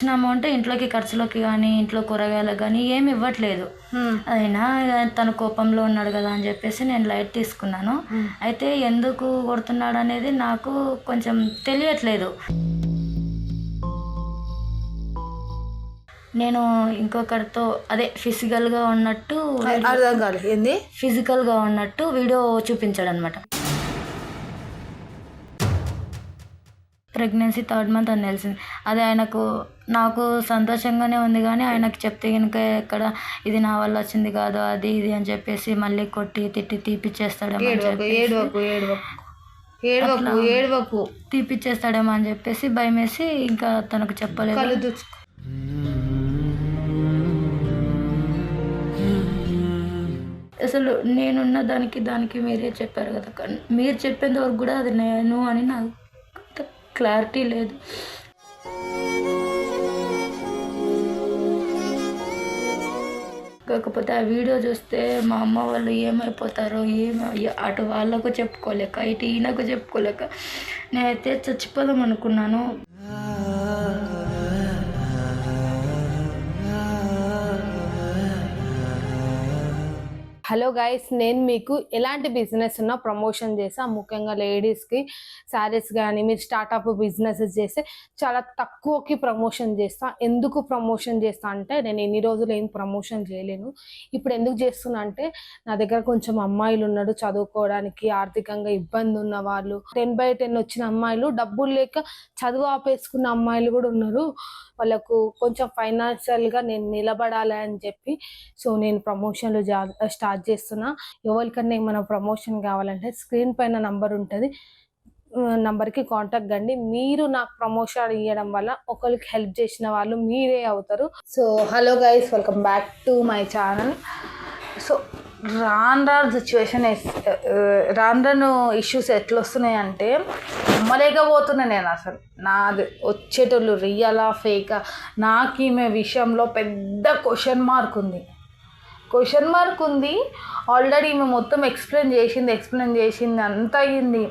ఇచ్చిన అమౌంట్ ఇంట్లోకి ఖర్చులకి కానీ ఇంట్లో కూరగాయలకు కానీ ఏమి ఇవ్వట్లేదు. అయినా తన కోపంలో ఉన్నాడు కదా అని చెప్పేసి నేను లైట్ తీసుకున్నాను. అయితే ఎందుకు కొడుతున్నాడు అనేది నాకు కొంచెం తెలియట్లేదు. నేను ఇంకొకరితో అదే ఫిజికల్గా ఉన్నట్టు అర్థం కాలేదు ఏంది? ఫిజికల్గా ఉన్నట్టు వీడియో చూపించాడు అనమాట ప్రెగ్నెన్సీ థర్డ్ మంత్ అని తెలిసింది. అది ఆయనకు నాకు సంతోషంగానే ఉంది కానీ ఆయనకు చెప్తే కనుక ఎక్కడ ఇది నా వల్ల వచ్చింది కాదు అది ఇది అని చెప్పేసి మళ్ళీ కొట్టి తిట్టి తీపిచ్చేస్తాడేమో అని ఏడవకు చెప్పేసి ఏడవకు ఏడవకు. ఏడవకు ఏడవకు. తీపిచ్చేస్తాడేమో అని చెప్పేసి భయం వేసి ఇంకా తనకు చెప్పలేదు. అసలు నేనున్న దానికి దానికి మీరే చెప్పారు కదా కానీ మీరు చెప్పేంత వరకు కూడా అది నేను అని నాకు క్లారిటీ లేదు. కాకపోతే ఆ వీడియో చూస్తే మా అమ్మ వాళ్ళు ఏమైపోతారో ఏమై అటు వాళ్ళకు చెప్పుకోలేక ఇటు ఈయనకు చెప్పుకోలేక నేనైతే చచ్చిపోదాం అనుకున్నాను. హలో గైస్ నేను మీకు ఎలాంటి బిజినెస్ ఉన్నా ప్రమోషన్ చేసా. ముఖ్యంగా లేడీస్కి శారీస్ కానీ మీరు స్టార్టప్ బిజినెస్ చేస్తే చాలా తక్కువకి ప్రమోషన్ చేస్తా. ఎందుకు ప్రమోషన్ చేస్తా అంటే నేను ఎన్ని రోజులు ఏం ప్రమోషన్ చేయలేను. ఇప్పుడు ఎందుకు చేస్తున్నా అంటే నా దగ్గర కొంచెం అమ్మాయిలు ఉన్నాడు చదువుకోవడానికి ఆర్థికంగా ఇబ్బంది ఉన్న వాళ్ళు. టెన్ బై టెన్ వచ్చిన అమ్మాయిలు డబ్బులు లేక చదువు ఆపేసుకున్న అమ్మాయిలు కూడా ఉన్నారు. వాళ్ళకు కొంచెం ఫైనాన్షియల్గా నేను నిలబడాలి అని చెప్పి సో నేను ప్రమోషన్లు జా స్టార్ట్ చేస్తున్నా. ఎవరికన్నా ఏమైనా ప్రమోషన్ కావాలంటే స్క్రీన్ పైన నంబర్ ఉంటుంది. నంబర్కి కాంటాక్ట్ కండి. మీరు నాకు ప్రమోషన్ ఇవ్వడం వల్ల ఒకరికి హెల్ప్ చేసిన వాళ్ళు మీరే అవుతారు. So hello guys welcome back to my channel so Ron uh, uh, రాను సిచ్యువేషన్ రాన్ రాను ఇష్యూస్ ఎట్లా వస్తున్నాయి అంటే నమ్మలేకపోతున్నా నేను అసలు. నాది వచ్చేటోళ్ళు రియలా ఫేకా నాకు ఈమె విషయంలో పెద్ద క్వశ్చన్ మార్క్ ఉంది. క్వశ్చన్ మార్క్ ఉంది. ఆల్రెడీ ఈమె మొత్తం ఎక్స్ప్లెయిన్ చేసింది ఎక్స్ప్లెయిన్ చేసింది అంత అయ్యింది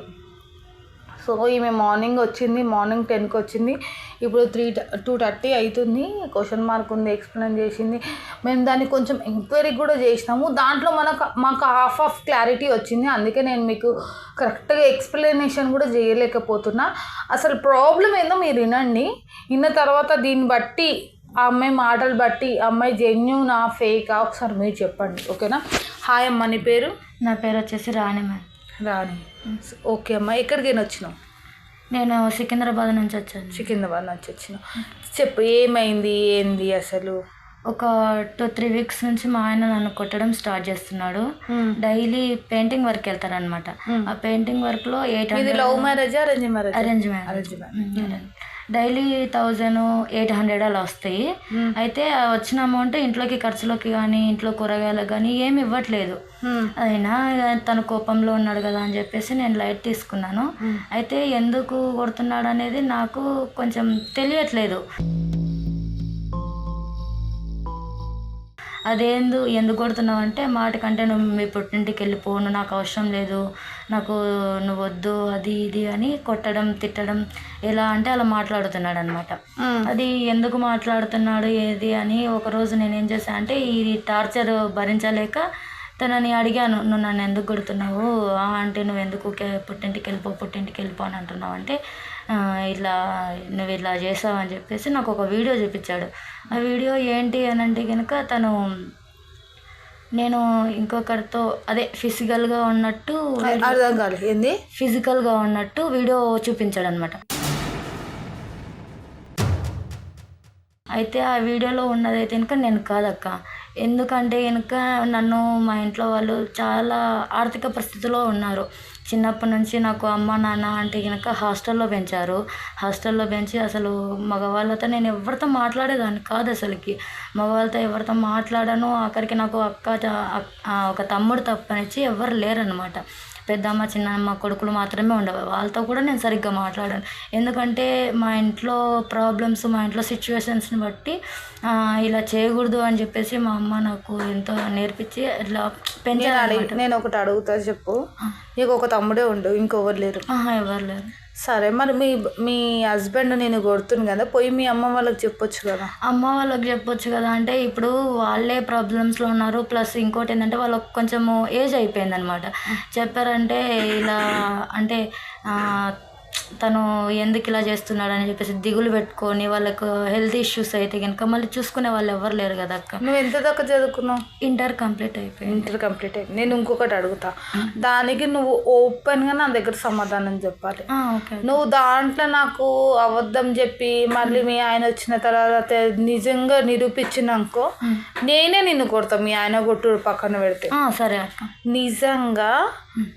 సో ఈమె మార్నింగ్ వచ్చింది మార్నింగ్ టెన్కి వచ్చింది ఇప్పుడు త్రీ టూ థర్టీ అవుతుంది క్వశ్చన్ మార్క్ ఉంది ఎక్స్ప్లెయిన్ చేసింది. మేము దాన్ని కొంచెం ఎంక్వైరీ కూడా చేసినాము. దాంట్లో మనకు మాకు హాఫ్ ఆఫ్ క్లారిటీ వచ్చింది. అందుకే నేను మీకు కరెక్ట్గా ఎక్స్ప్లెనేషన్ కూడా చేయలేకపోతున్నా. అసలు ప్రాబ్లం ఏందో మీరు వినండి. విన్న తర్వాత దీన్ని బట్టి ఆ అమ్మాయి మాటలు బట్టి ఆ అమ్మాయి జెన్యునా ఫేకా ఒకసారి మీరు చెప్పండి. ఓకేనా? హాయ్ అమ్మ నీ పేరు? నా పేరు వచ్చేసి రాణి మ్యామ్. రాణి. ఓకే అమ్మ ఎక్కడికైనా వచ్చినావు? నేను సికింద్రాబాద్ నుంచి వచ్చాను. సికింద్రాబాద్ నుంచి వచ్చినావు చెప్పు ఏమైంది ఏంది అసలు? ఒక టూ త్రీ వీక్స్ నుంచి మా ఆయన నన్ను కొట్టడం స్టార్ట్ చేస్తున్నాడు. డైలీ పెయింటింగ్ వర్క్ వెళ్తారనమాట ఆ పెయింటింగ్ వర్క్లో eight love marriage arrange marriage? Arrange marriage. Daily thousand eight hundred అలా వస్తాయి. అయితే వచ్చిన అమౌంట్ ఇంట్లోకి ఖర్చులకి కానీ ఇంట్లో కూరగాయలకు కానీ ఏమి ఇవ్వట్లేదు. అయినా తన కోపంలో ఉన్నాడు కదా అని చెప్పేసి నేను లైట్ తీసుకున్నాను. అయితే ఎందుకు కొడుతున్నాడు అనేది నాకు కొంచెం తెలియట్లేదు. అదేందు ఎందుకు కొడుతున్నావు అంటే మాట కంటే నువ్వు మీ పుట్టింటికి వెళ్ళిపో నువ్వు నాకు అవసరం లేదు నాకు నువ్వు వద్దు అది ఇది అని కొట్టడం తిట్టడం ఎలా అంటే అలా మాట్లాడుతున్నాడు అనమాట అది ఎందుకు మాట్లాడుతున్నాడు ఏది అని ఒకరోజు నేను ఏం చేశాను అంటే ఈ టార్చర్ భరించలేక తనని అడిగాను నువ్వు నన్ను ఎందుకు కొడుతున్నావు? "ఆ, అంటే నువ్వు ఎందుకు పుట్టింటికి వెళ్ళిపో పుట్టింటికి వెళ్ళిపో అని అంటున్నావు అంటే "ఆ, ఇలా నువ్వు ఇలా చేసావు అని చెప్పేసి నాకు ఒక వీడియో చూపించాడు. ఆ వీడియో ఏంటి అని అంటే కనుక తను నేను ఇంకొకరితో అదే ఫిజికల్గా ఉన్నట్టు అర్థం కాలేదు ఏంది? ఫిజికల్గా ఉన్నట్టు వీడియో చూపించాడు అనమాట అయితే ఆ వీడియోలో ఉన్నదైతే కనుక నేను కాదక్క. ఎందుకంటే కనుక నన్ను మా ఇంట్లో వాళ్ళు చాలా ఆర్థిక పరిస్థితిలో ఉన్నారు. చిన్నప్పటి నుంచి నాకు అమ్మ నాన్న అంటే కనుక హాస్టల్లో పెంచారు. హాస్టల్లో పెంచి అసలు మగవాళ్ళతో నేను ఎవరితో మాట్లాడేదాన్ని కాదు అసలుకి. మగవాళ్ళతో ఎవరితో మాట్లాడాను ఆఖరికి నాకు అక్క ఒక తమ్ముడు తప్పనిచ్చి ఎవరు లేరనమాట పెద్దమ్మ చిన్నమ్మ కొడుకులు మాత్రమే ఉండేవారు వాళ్ళతో కూడా నేను సరిగ్గా మాట్లాడాను. ఎందుకంటే మా ఇంట్లో ప్రాబ్లమ్స్ మా ఇంట్లో సిచ్యువేషన్స్ని బట్టి ఇలా చేయకూడదు అని చెప్పేసి మా అమ్మ నాకు ఎంతో నేర్పించి ఇట్లా అడిగి నేను ఒకటి అడుగుతా చెప్పు. నీకు ఒక తమ్ముడే ఉండు ఇంకొవరు లేరు. ఎవరు లేరు. సరే మరి మీ మీ హస్బెండ్ నేను కొడుతుంది కదా పోయి మీ అమ్మ వాళ్ళకి చెప్పొచ్చు కదా. అమ్మ వాళ్ళకి చెప్పొచ్చు కదా అంటే ఇప్పుడు వాళ్ళే ప్రాబ్లమ్స్లో ఉన్నారు ప్లస్ ఇంకోటి ఏంటంటే వాళ్ళకి కొంచెము ఏజ్ అయిపోయింది అనమాట చెప్పారంటే ఇలా అంటే తను ఎందుకు ఇలా చేస్తున్నాడు అని చెప్పేసి దిగులు పెట్టుకొని వాళ్ళకు హెల్త్ ఇష్యూస్ అయితే కనుక మళ్ళీ చూసుకునే వాళ్ళు ఎవరు లేరు కదా అక్క. నువ్వు ఎంత దాకా చదువుకున్నావు? ఇంటర్ కంప్లీట్ అయిపోయింది. ఇంటర్ కంప్లీట్ అయింది నేను ఇంకొకటి అడుగుతా. దానికి నువ్వు ఓపెన్గా నా దగ్గర సమాధానం చెప్పాలి. ఓకే నువ్వు దాంట్లో నాకు అబద్ధం చెప్పి మళ్ళీ మీ ఆయన వచ్చిన తర్వాత నిజంగా నిరూపించినాకో నేనే నిన్ను కొడతా మీ ఆయన కొట్టు పక్కన పెడితే. సరే అక్క. నిజంగా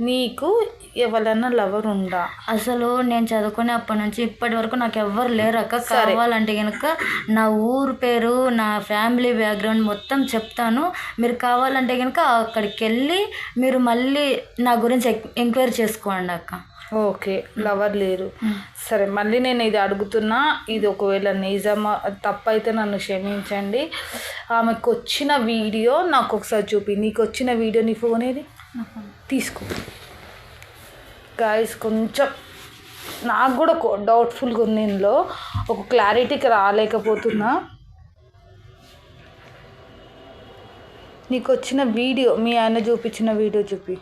నీకు ఎవరన్నా లవర్ ఉందా అసలు నేను చదువుకునే అప్పటి నుంచి ఇప్పటి వరకు నాకు ఎవ్వరు లేరు అక్క. కావాలంటే కనుక నా ఊరు పేరు నా ఫ్యామిలీ బ్యాక్గ్రౌండ్ మొత్తం చెప్తాను. మీరు కావాలంటే కనుక అక్కడికి వెళ్ళి మీరు మళ్ళీ నా గురించి ఎంక్వైరీ చేసుకోండి అక్క. ఓకే. లవర్ లేరు. సరే మళ్ళీ నేను ఇది అడుగుతున్నా. ఇది ఒకవేళ నిజమా తప్పైతే నన్ను క్షమించండి. ఆమెకు వచ్చిన వీడియో నాకు ఒకసారి చూపి నీకు వచ్చిన వీడియో నీ ఫోన్. ఏది తీసుకో. గాయస్ కొంచెం నాకు కూడా డౌట్ఫుల్గా ఉంది ఇందులో. ఒక క్లారిటీకి రాలేకపోతున్నా. నీకు వచ్చిన వీడియో మీ ఆయన చూపించిన వీడియో చూపి.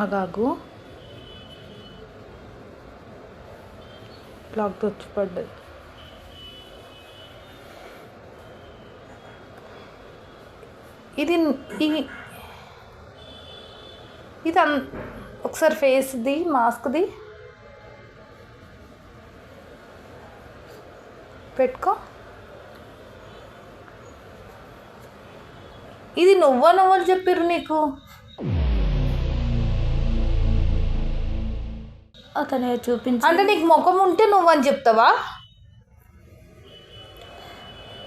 ఆగాగు. బ్లాక్ వచ్చి పడ్డది. ఇది ఇది అన్ ఒకసారి ఫేస్ది మాస్క్ది పెట్టుకో. ఇది నువ్వా నువ్వని చెప్పారు నీకు? అతనే చూపించి అంటే నీకు ముఖం ఉంటే నువ్వని చెప్తావా?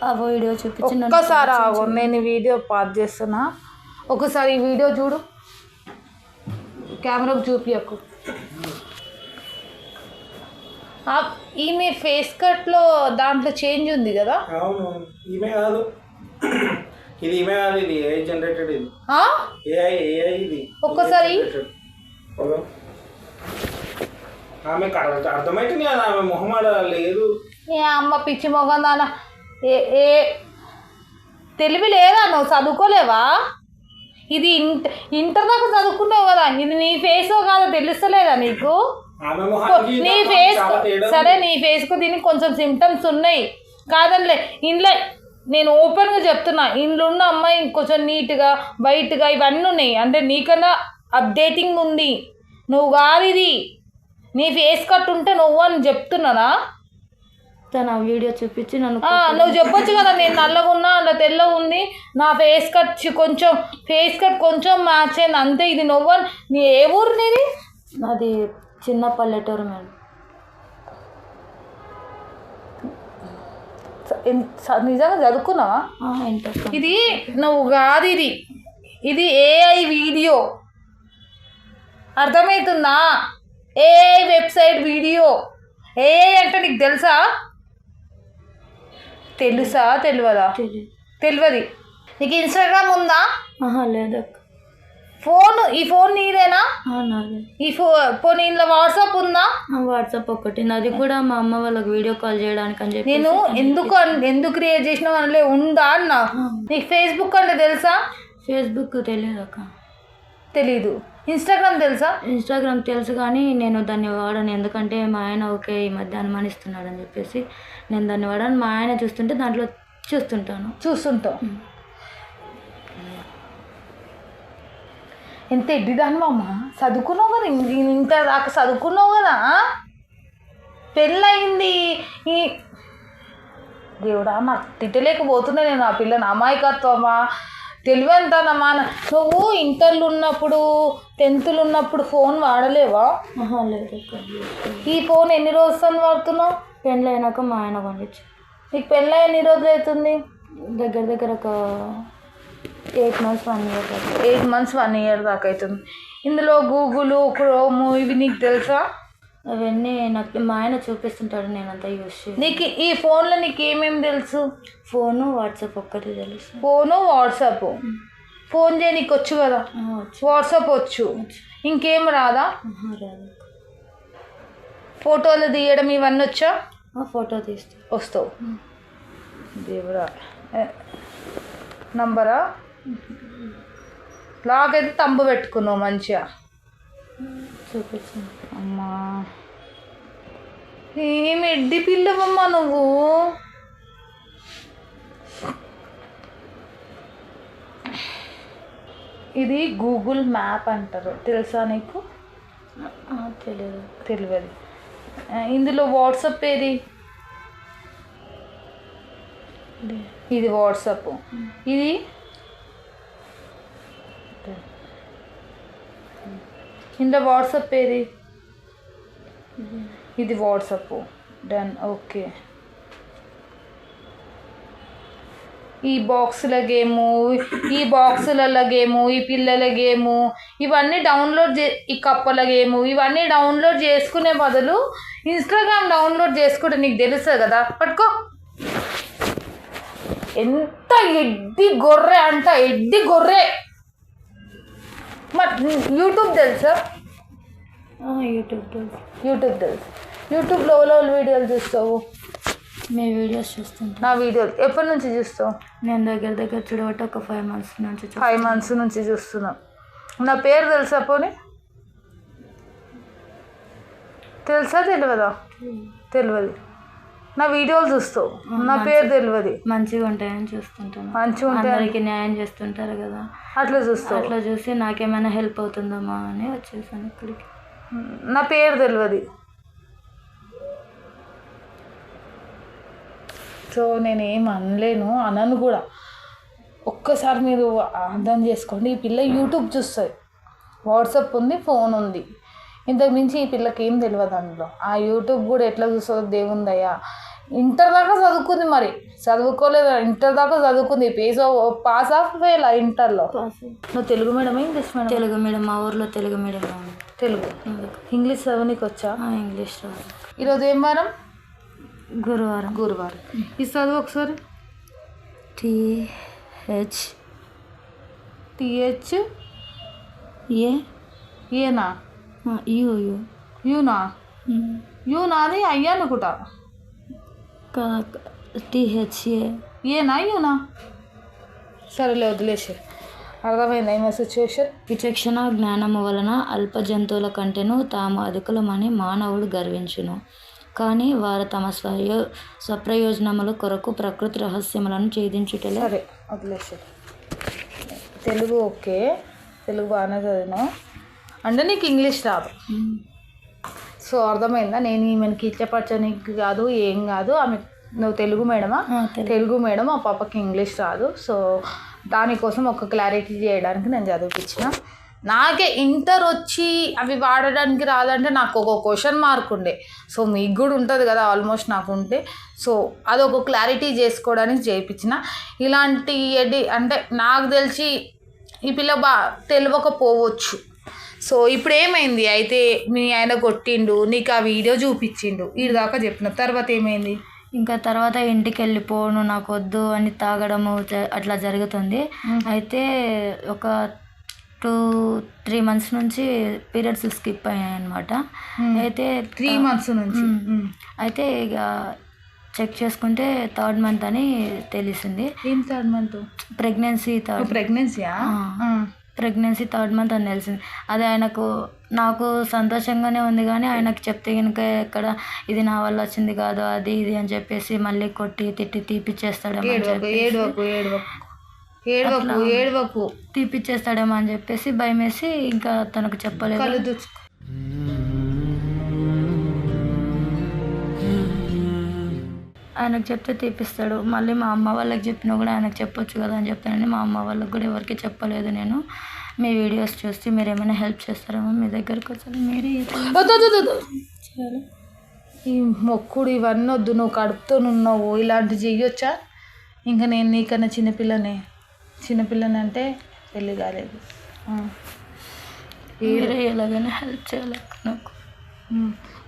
ఆ వీడియో చూపించి ఒక్కసారి ఆగు నేను వీడియో పాస్ చేస్తున్నా. ఒకసారి ఈ వీడియో చూడు. కెమెరాకు చూపియకు. ఆ, ఈమె ఫేస్ కట్లో దాంట్లో చేంజ్ ఉంది కదా? అవును ఈమె కాదు. ఇది ఈమె కాదు ఇది ఏఐ జనరేటెడ్ ఇది. ఆ? ఏఐ ఏఐ ఇది. ఒక్కసారి. ఆమెకు అర్థ- అర్థమైతుంది కదా ఆమె లేదు. ఏ అమ్మ పిచ్చి మొగం దాన ఏ ఏ తెలివి లేదా నువ్వు? చదువుకోలేవా? ఇది ఇంటర్ ఇంటర్ దాకా చదువుకున్నావు కదా. ఇది నీ ఫేస్ కాదో తెలుస్తలేదా నీకు? నీ ఫేస్ సరే. నీ ఫేస్కు దీనికి కొంచెం సిమ్టమ్స్ ఉన్నాయి. కాదనిలే ఇంట్లో నేను ఓపెన్గా చెప్తున్నా. ఇంట్లో ఉన్న అమ్మాయి కొంచెం నీట్గా వైట్గా ఇవన్నీ ఉన్నాయి. అంటే నీకన్నా అప్డేటింగ్ ఉంది. నువ్వు కాదు ఇది. నీ ఫేస్ కట్ ఉంటే నువ్వు అని చెప్తున్నానా? తను వీడియో చూపించి నన్ను నువ్వు చెప్పొచ్చు కదా నేను నల్లగా ఉన్నా అలా తెల్లగా ఉంది నా ఫేస్ కట్ కొంచెం ఫేస్ కట్ కొంచెం మ్యాచ్ అయింది అంతే ఇది నువ్వు నీ ఏ ఊరు నీది? అది చిన్న పల్లెటూరు మేడం నిజంగా చదువుకున్నావా? ఇది నువ్వు కాదు ఇది. ఇది ఏఐ వీడియో అర్థమవుతుందా? AI website video? ఏఐ అంటే నీకు తెలుసా? తెలుసా? తెలియదా? తెలియదు. నీకు ఇన్స్టాగ్రామ్ ఉందా? లేదక్క ఫోన్ ఈ ఫోన్ నీదేనా? ఈ ఫో పోనీ ఇందులో వాట్సాప్ ఉందా? వాట్సాప్ ఒకటి నాది కూడా మా అమ్మ వాళ్ళకి వీడియో కాల్ చేయడానికి అని చెప్పి నేను ఎందుకు అన్- ఎందుకు క్రియేట్ చేసినావు అనలే ఉందా అన్నా? నీకు ఫేస్బుక్ అంటే తెలుసా? ఫేస్బుక్ తెలియదు అక్క. తెలీదు. ఇన్స్టాగ్రామ్ తెలుసా? ఇన్స్టాగ్రామ్ తెలుసు కానీ నేను దాన్ని వాడను. ఎందుకంటే మా ఆయన ఓకే ఈ మధ్య అనుమానిస్తున్నాడు అని చెప్పేసి నేను దాన్ని వాడను. మా ఆయన చూస్తుంటే దాంట్లో చూస్తుంటాను. చూస్తుంటావు. ఎంత ఎడ్డిదాను అమ్మ? చదువుకున్నావు కదా ఇంత దాకా చదువుకున్నావు కదా పెళ్ళయింది. ఈ దేవుడా నాకు తిట్టలేకపోతున్నా నేను ఆ పిల్లని అమాయకత్వమా తెలివంతానమ్మా నువ్వు ఇంటర్లు ఉన్నప్పుడు టెన్త్లు ఉన్నప్పుడు ఫోన్ వాడలేవా? లేదు ఈ ఫోన్ ఎన్ని రోజులు వాడుతున్నావు? పెళ్ళి అయినాక మా ఆయన పండించు నీకు పెళ్ళి ఎన్ని రోజులు అవుతుంది? దగ్గర దగ్గర ఒక ఎయిట్ మంత్స్ వన్ ఇయర్ దాకా. ఎయిట్ మంత్స్ వన్ ఇయర్ దాకా అవుతుంది. ఇందులో గూగుల్ క్రోము ఇవి నీకు తెలుసా? అవన్నీ నాకు మా ఆయన చూపిస్తుంటాడు నేను అంతా యూస్ చేసి. నీకు ఈ ఫోన్లో నీకు ఏమేమి తెలుసు? ఫోను వాట్సాప్ ఒక్కటి తెలుసు. Phone WhatsApp. ఫోన్ చేయనీకి వచ్చు కదా? వాట్సాప్ వచ్చు. ఇంకేం రాదా? రాదు. ఫోటోలు తీయడం ఇవన్నీ వచ్చా? ఆ, ఫోటో తీస్తా. వస్తావు. దేవుడా. నంబరా? అయితే తంబు పెట్టుకున్నావు మంచిగా. చూపించింది అమ్మా. ఏం ఎడ్డి పిల్లవమ్మా నువ్వు? ఇది గూగుల్ మ్యాప్ అంటారు. తెలుసా నీకు? తెలియదు. తెలియదు ఇందులో వాట్సాప్ ఏది? ఇది వాట్సాప్. ఇది ఇందులో వాట్సాప్ ఏది? ఇది వాట్సాప్. డన్ ఓకే ఈ బాక్సుల గేము ఈ బాక్సుల గేము ఈ పిల్లల గేము ఇవన్నీ డౌన్లోడ్ చే ఈ కప్పల గేము ఇవన్నీ డౌన్లోడ్ చేసుకునే బదులు ఇన్స్టాగ్రామ్ డౌన్లోడ్ చేసుకుంటే నీకు తెలుస్తుంది కదా? పట్టుకో. ఎంత ఎడ్డి గొర్రె అంట ఎడ్డి గొర్రె. మరి యూట్యూబ్ తెలుసా యూట్యూబ్ తెలుసు యూట్యూబ్ తెలుసు యూట్యూబ్లో ఎవరో వీడియోలు చూస్తావు? మీ వీడియోస్ చూస్తుంటా. నా వీడియోలు ఎప్పటి నుంచి చూస్తావు? నేను దగ్గర దగ్గర చూడబట్టి ఒక ఫైవ్ మంత్స్ నుంచి ఫైవ్ మంత్స్ నుంచి చూస్తున్నా. నా పేరు తెలుసా పోనీ? తెలుసా తెలియదా? తెలియదు. నా వీడియోలు చూస్తావు నా పేరు తెలియదు మంచిగా ఉంటాయని చూస్తుంటాను. మంచిగా ఉంటాయి అందరికి న్యాయం చేస్తుంటారు కదా. అట్లా చూస్తావు అట్లా చూసి నాకేమైనా హెల్ప్ అవుతుందమ్మా అని వచ్చేసాను ఇక్కడికి. నా పేరు తెలియదు సో నేను ఏం అనలేను అనను కూడా. ఒక్కసారి మీరు అర్థం చేసుకోండి ఈ పిల్ల యూట్యూబ్ చూస్తుంది. వాట్సాప్ ఉంది ఫోన్ ఉంది. ఇంతకు మించి ఈ పిల్లకి ఏం తెలియదు అందులో. ఆ యూట్యూబ్ కూడా ఎట్లా చూస్తుందో దేవుందయ్యా. ఇంటర్ దాకా చదువుకుంది మరి. చదువుకోలేదు. ఇంటర్ దాకా చదువుకుంది. పేస్ పాస్ ఆఫ్ ఫెయిల్ ఇంటర్లో? నువ్వు Telugu medium English medium Telugu medium మా ఊర్లో తెలుగు మీడియం తెలుగు. ఇంగ్లీష్ చదవనీకి వచ్చా? ఆ, ఇంగ్లీష్ ఈరోజు ఏం వారం? గురువారం. గురువారం. ఈ చదువు ఒకసారి. T H T H A? ఏనా యూ యూ యూనా యూనా అని అయ్యా అనుకుంటా టిహెచ్ఏ ఏనా యూనా సరేలే వదిలేసి అర్థమైందా ఏమో సిచ్యువేషన్ విచక్షణ జ్ఞానము వలన అల్ప జంతువుల కంటేను తాము అధికులమని మానవుడు గర్వించును కానీ వారు తమ స్వయో స్వప్రయోజనముల కొరకు ప్రకృతి రహస్యములను ఛేదించుటలే సరే వదిలేసి తెలుగు ఓకే తెలుగు బాగానే చదివినావు అంటే నీకు ఇంగ్లీష్ రాదు. సో అర్థమైందా? నేను ఈమెను కిచ్చపరచనికి కాదు ఏం కాదు. ఆమె నువ్వు తెలుగు మేడమా. తెలుగు. మేడం ఆ పాపకి ఇంగ్లీష్ రాదు. సో దానికోసం ఒక క్లారిటీ చేయడానికి నేను చదివిపించిన నాకే ఇంటర్ వచ్చి అవి వాడడానికి రాదంటే నాకు ఒక క్వశ్చన్ మార్క్ ఉండే. సో మీకు కూడా ఉంటుంది కదా ఆల్మోస్ట్ నాకు ఉంటే. సో అదొక క్లారిటీ చేసుకోవడానికి చేయించిన ఇలాంటి ఎడి అంటే నాకు తెలిసి ఈ పిల్ల బా తెలియకపోవచ్చు సో ఇప్పుడు ఏమైంది అయితే మీ ఆయన కొట్టిండు నీకు ఆ వీడియో చూపించిండు. ఈ దాకా చెప్పిన తర్వాత ఏమైంది? ఇంకా తర్వాత ఇంటికి వెళ్ళిపోను నాకు వద్దు అని తాగడము అట్లా జరుగుతుంది. అయితే ఒక టూ త్రీ మంత్స్ నుంచి పీరియడ్స్ స్కిప్ అయ్యాయి అనమాట అయితే త్రీ మంత్స్ నుంచి. అయితే ఇక చెక్ చేసుకుంటే థర్డ్ మంత్ అని తెలిసింది. ఏం third month? Pregnancy third. ప్రెగ్నెన్సీయా? Pregnancy third month అని తెలిసింది. అది ఆయనకు నాకు సంతోషంగానే ఉంది కానీ ఆయనకు చెప్తే కనుక ఎక్కడ ఇది నా వల్ల వచ్చింది కాదు అది ఇది అని చెప్పేసి మళ్ళీ కొట్టి తిట్టి తీపిచ్చేస్తాడేమో తీపిచ్చేస్తాడేమో అని చెప్పేసి భయం వేసి ఇంకా తనకు చెప్పలేదు. ఆయనకు చెప్తే తీపిస్తాడు. మళ్ళీ మా అమ్మ వాళ్ళకి చెప్పినా కూడా ఆయనకు చెప్పొచ్చు కదా అని చెప్తానని మా అమ్మ వాళ్ళకి కూడా ఎవరికి చెప్పలేదు నేను. మీ వీడియోస్ చూసి మీరు ఏమైనా హెల్ప్ చేస్తారేమో మీ దగ్గరికి వచ్చాను. మీరే. ఈ మొక్కుడు ఇవన్నీ వద్దు. నువ్వు కడుపుతో ఉన్నావు ఇలాంటి చెయ్యొచ్చా? ఇంకా నేను నీకన్నా చిన్నపిల్లనే చిన్నపిల్లని అంటే పెళ్ళి కాలేదు. మీరే ఎలాగైనా హెల్ప్ చేయాలి నాకు.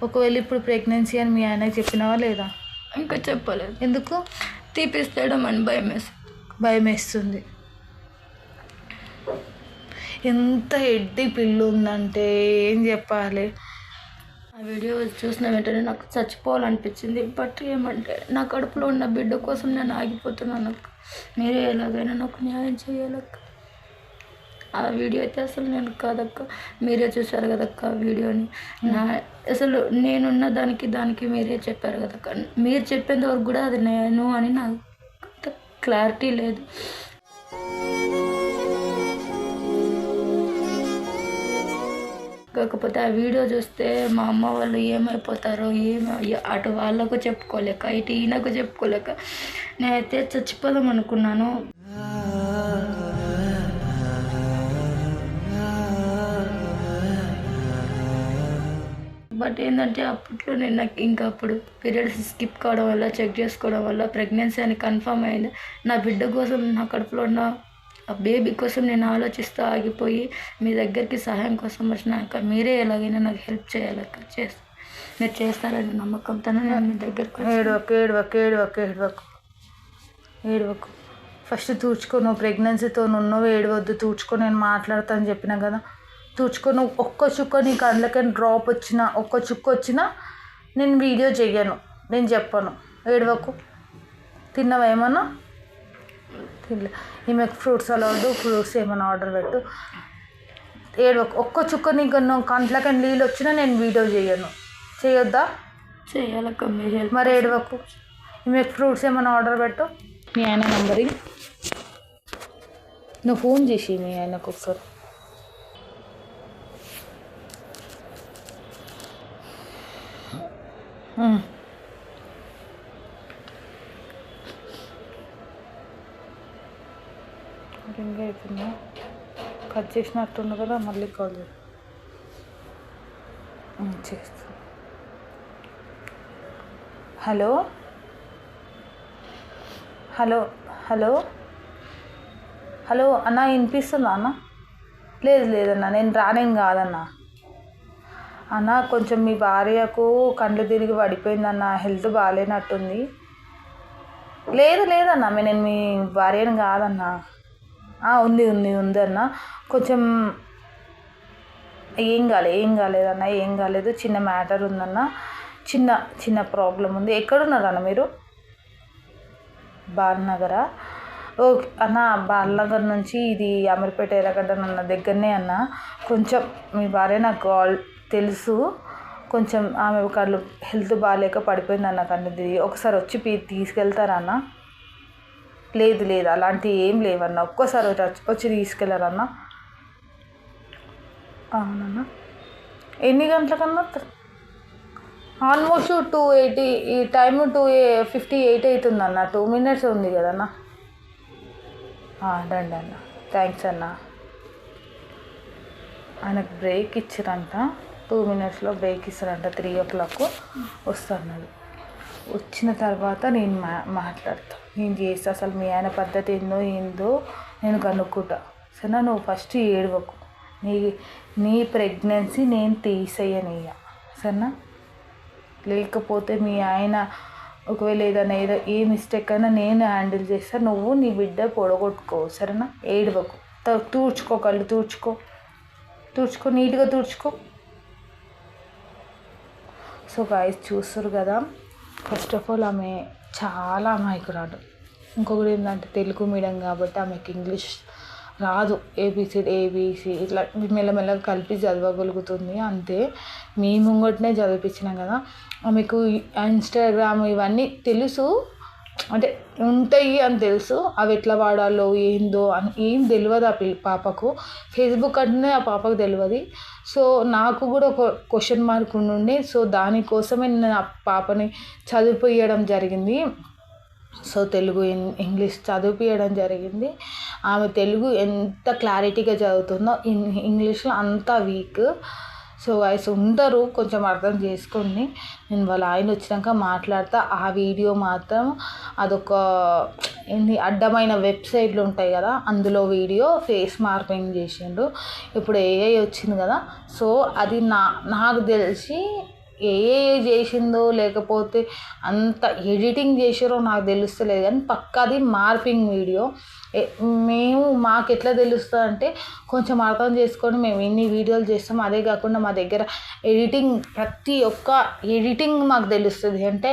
ఒకవేళ ఇప్పుడు ప్రెగ్నెన్సీ అని మీ ఆయనకి చెప్పినావా లేదా? ఇంకా చెప్పలేదు ఎందుకు? తీపిస్తాడం అని భయం వేసి భయం వేస్తుంది. ఎంత ఎడ్డి పిల్లు ఉందంటే ఏం చెప్పాలి? ఆ వీడియో చూసిన వెంటనే నాకు చచ్చిపోవాలనిపించింది. బట్ ఏమంటే నా కడుపులో ఉన్న బిడ్డ కోసం నేను ఆగిపోతున్నాను. మీరే ఎలాగైనా నాకు న్యాయం చేయాలక్క ఆ వీడియో అయితే అసలు నేను కాదక్క మీరే చూశారు కదక్క ఆ వీడియోని. నా అసలు నేనున్న దానికి దానికి మీరే చెప్పారు కదక్క. మీరు చెప్పేంత వరకు కూడా అది నేను అని నాకు క్లారిటీ లేదు. కాకపోతే ఆ వీడియో చూస్తే మా అమ్మ వాళ్ళు ఏమైపోతారో ఏమి అటు వాళ్ళకు చెప్పుకోలేక ఇటు ఈయనకు చెప్పుకోలేక నేనైతే చచ్చిపోదాం అనుకున్నాను. బట్ ఏంటంటే అప్పట్లో నేను నాకు ఇంకా అప్పుడు పీరియడ్స్ స్కిప్ కావడం వల్ల చెక్ చేసుకోవడం వల్ల ప్రెగ్నెన్సీ అని కన్ఫర్మ్ అయింది. నా బిడ్డ కోసం నా కడుపులో ఉన్న ఆ బేబీ కోసం నేను ఆలోచిస్తూ ఆగిపోయి మీ దగ్గరికి సహాయం కోసం వచ్చినాక మీరే ఎలాగైనా నాకు హెల్ప్ చేయాలక్క చేస్తా. మీరు చేస్తారని నమ్మకంతో నేను మీ దగ్గరకు ఏడవకు ఏడవకు ఏడవకు ఏడవకు. ఏడవకు. ఫస్ట్ తూర్చుకో నువ్వు ప్రెగ్నెన్సీతో నువ్వు ఏడవద్దు తూర్చుకో నేను మాట్లాడతాను చెప్పినా కదా. తూర్చుకో నువ్వు ఒక్క చుక్క నీ కళ్ళకి డ్రాప్ వచ్చినా ఒక్క చుక్క వచ్చినా నేను వీడియో చెయ్యను. నేను చెప్పను. ఏడవకు. తిన్నావా ఏమన్నా? తినలే. ఈమెకు ఫ్రూట్స్ అలాడు ఫ్రూట్స్ ఏమైనా ఆర్డర్ పెట్టు. ఏడవకు. ఒక్క చుక్క నీకు నువ్వు కంట్లకి నీళ్ళు వచ్చినా నేను వీడియో చేయను చేయొద్దా చేయాలక్క హెల్ప్ మరి ఏడవకు. మీకు ఫ్రూట్స్ ఏమైనా ఆర్డర్ పెట్టు. మీ ఆయన నంబరి నువ్వు ఫోన్ చేసి మీ ఆయనకు ఒకసారి. రింగ్ అవుతుందా కట్ చేసినట్టుంది కదా మళ్ళీ కాల్ చేస్తాను చేస్తా. హలో? Hello hello? హలో అన్న వినిపిస్తుందా అన్న? లేదు లేదన్నా నేను రానేం కాదన్నా. అన్న కొంచెం మీ భార్యకు కళ్ళు తిరిగి పడిపోయిందన్న హెల్త్ బాగాలేనట్టుంది లేదు లేదన్న మీ- నేను మీ భార్యను కాదన్న. ఉంది ఉంది ఉంది అన్న. కొంచెం ఏం కాలే ఏం కాలేదన్న ఏం కాలేదు. చిన్న మ్యాటర్ ఉందన్న. చిన్న చిన్న ప్రాబ్లం ఉంది. ఎక్కడున్నారు అన్న మీరు? బాలనగరా? ఓకే అన్న బాలనగర్ నుంచి ఇది అమీర్పేట ఎర్రగడ్డ అన్న దగ్గరనే అన్న. కొంచెం మీ భార్య నాకు కాల్ తెలుసు. కొంచెం ఆమె కళ్ళు హెల్త్ బాగాలేక పడిపోయింది అన్న కన్నది ఒకసారి వచ్చి పీ తీసుకెళ్తారా అన్న లేదు లేదు అలాంటి ఏం లేవన్న. ఒక్కసారి వచ్చి వచ్చి తీసుకెళ్ళారన్న అవునన్నా. ఎన్ని గంటలకన్నా ఆల్మోస్ట్ టూ ఎయిటీ ఈ టైం టూ ఫిఫ్టీ ఎయిట్ అవుతుందన్న టూ మినిట్స్ ఉంది కదన్నా. రండి అన్న థ్యాంక్స్ అన్న. ఆయనకు బ్రేక్ ఇచ్చారంట. టూ మినిట్స్లో బ్రేక్ ఇస్తారంట త్రీ ఓ క్లాక్ వస్తాను వచ్చిన తర్వాత నేను మా మాట్లాడతా. నేను చేస్తా అసలు మీ ఆయన పద్ధతి ఏందో ఏందో నేను కనుక్కుంటా. సరేనా నువ్వు ఫస్ట్ ఏడవకు. నీ నీ ప్రెగ్నెన్సీ నేను తీసేయనియ్య. సరేనా? లేకపోతే మీ ఆయన ఒకవేళ ఏదైనా ఏదో ఏ మిస్టేక్ అయినా నేను హ్యాండిల్ చేస్తా. నువ్వు నీ బిడ్డ పొడగొట్టుకో. సరేనా? ఏడవకు. తూడ్చుకో కళ్ళు తూడ్చుకో. తూడ్చుకో నీట్గా తూడ్చుకో. సో గాయస్ చూస్తారు కదా? ఫస్ట్ ఆఫ్ ఆల్ ఆమె చాలా అమాయకురాలు ఇంకొకటి ఏంటంటే తెలుగు మీడియం కాబట్టి ఆమెకి ఇంగ్లీష్ రాదు. ఏబిసిడి ఏబిసి ఇట్లా మెల్లమెల్లగా కలిపి చదవగలుగుతుంది. అంతే మీ ముంగటనే చదివిపించినాం కదా. ఆమెకు ఇన్స్టాగ్రామ్ ఇవన్నీ తెలుసు. అంటే ఉంటాయి అని తెలుసు. అవి ఎట్లా వాడాలో ఏందో అని ఏం తెలియదు ఆ పిల్ల పాపకు. ఫేస్బుక్ అంటేనే ఆ పాపకు తెలియదు సో నాకు కూడా ఒక క్వశ్చన్ మార్క్ ఉండే సో దానికోసమే నేను ఆ పాపని చదివిపోయడం జరిగింది. సో తెలుగు ఇంగ్లీష్ చదివిపించడం జరిగింది. ఆమె తెలుగు ఎంత క్లారిటీగా చదువుతుందో ఇంగ్లీష్లో అంత వీక్. సో వయసు ఉండరు కొంచెం అర్థం చేసుకోండి. నేను వాళ్ళ ఆయన వచ్చినాక మాట్లాడతా. ఆ వీడియో మాత్రం అదొక ఏంది అడ్డమైన వెబ్సైట్లు ఉంటాయి కదా అందులో వీడియో ఫేస్ మార్పింగ్ చేసిండు. ఇప్పుడు ఏఐ వచ్చింది కదా సో అది నా నాకు తెలిసి ఏ చేసిందో లేకపోతే అంత ఎడిటింగ్ చేసారో నాకు తెలుస్తలేదు. కానీ పక్కాది మార్పింగ్ వీడియో. మేము మాకు ఎట్లా తెలుస్తుంది అంటే కొంచెం అర్థం చేసుకొని మేము ఎన్ని వీడియోలు చేస్తాం అదే కాకుండా మా దగ్గర ఎడిటింగ్ ప్రతి ఒక్క ఎడిటింగ్ మాకు తెలుస్తుంది. అంటే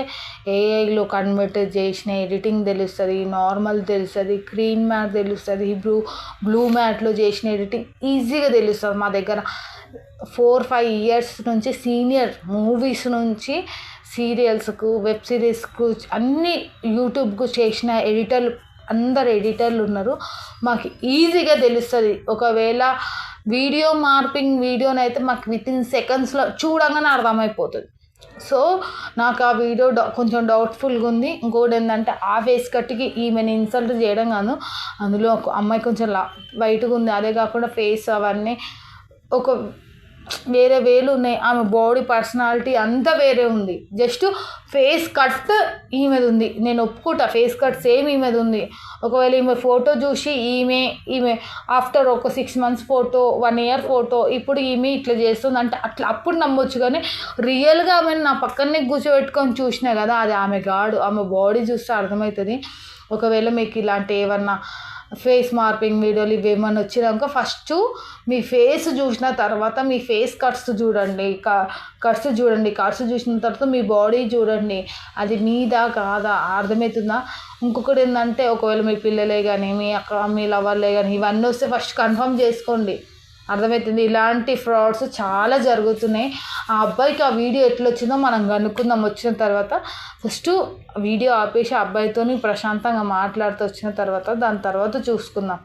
ఏఐలో కన్వర్ట్ చేసిన ఎడిటింగ్ తెలుస్తుంది నార్మల్ తెలుస్తుంది గ్రీన్ మ్యాట్ తెలుస్తుంది బ్లూ బ్లూ మ్యాట్లో చేసిన ఎడిటింగ్ ఈజీగా తెలుస్తుంది మా దగ్గర. ఫోర్ ఫైవ్ ఇయర్స్ నుంచి సీనియర్ మూవీస్ నుంచి సీరియల్స్కు వెబ్ సిరీస్కు అన్ని యూట్యూబ్కు చేసిన ఎడిటర్లు అందరు ఎడిటర్లు ఉన్నారు. మాకు ఈజీగా తెలుస్తుంది. ఒకవేళ వీడియో మార్పింగ్ వీడియోనైతే మాకు విత్ ఇన్ సెకండ్స్లో చూడంగానే అర్థమైపోతుంది. సో నాకు ఆ వీడియో డౌ కొంచెం డౌట్ఫుల్గా ఉంది. ఇంకోటి ఏంటంటే ఆ ఫేస్ కట్కి ఈమెను ఇన్సల్ట్ చేయడం కాదు. అందులో ఒక అమ్మాయి కొంచెం లా వైట్గా ఉంది. అదే కాకుండా ఫేస్ అవన్నీ ఒక వేరే వేలు ఉన్నాయి. ఆమె బాడీ పర్సనాలిటీ అంతా వేరే ఉంది. జస్ట్ ఫేస్ కట్ ఈమెది ఉంది. నేను ఒప్పుకుంటా ఫేస్ కట్ సేమ్ ఈమెది ఉంది. ఒకవేళ ఈమె ఫోటో చూసి ఈమె ఈమె ఆఫ్టర్ ఒక six months photo one year photo ఇప్పుడు ఈమె ఇట్లా చేస్తుంది అంటే అట్లా అప్పుడు నమ్మొచ్చు కానీ రియల్గా ఆమె నా పక్కనే కూర్చోబెట్టుకొని చూసినా కదా అది ఆమె గాడు ఆమె బాడీ చూస్తే అర్థమవుతుంది. ఒకవేళ మీకు ఇలాంటి ఏమన్నా ఫేస్ మార్పింగ్ వీడియోలు ఇవి వచ్చినాక ఫస్ట్ మీ ఫేస్ చూసిన తర్వాత మీ ఫేస్ కట్స్ చూడండి కట్స్ చూడండి కట్స్ చూసిన తర్వాత మీ బాడీ చూడండి. అది మీదా కాదా? అర్థమవుతుందా? ఇంకొకటి ఏంటంటే ఒకవేళ మీ పిల్లలే కానీ మీ అక్క మీ లవర్లే కానీ ఇవన్నీ వస్తే ఫస్ట్ కన్ఫర్మ్ చేసుకోండి. అర్థమవుతుంది ఇలాంటి ఫ్రాడ్స్ చాలా జరుగుతున్నాయి. ఆ అబ్బాయికి ఆ వీడియో ఎట్లా వచ్చిందో మనం కనుక్కుందాం. వచ్చిన తర్వాత ఫస్ట్ వీడియో ఆపేసి ఆ అబ్బాయితోని ప్రశాంతంగా మాట్లాడుతూ వచ్చిన తర్వాత దాని తర్వాత చూసుకుందాం.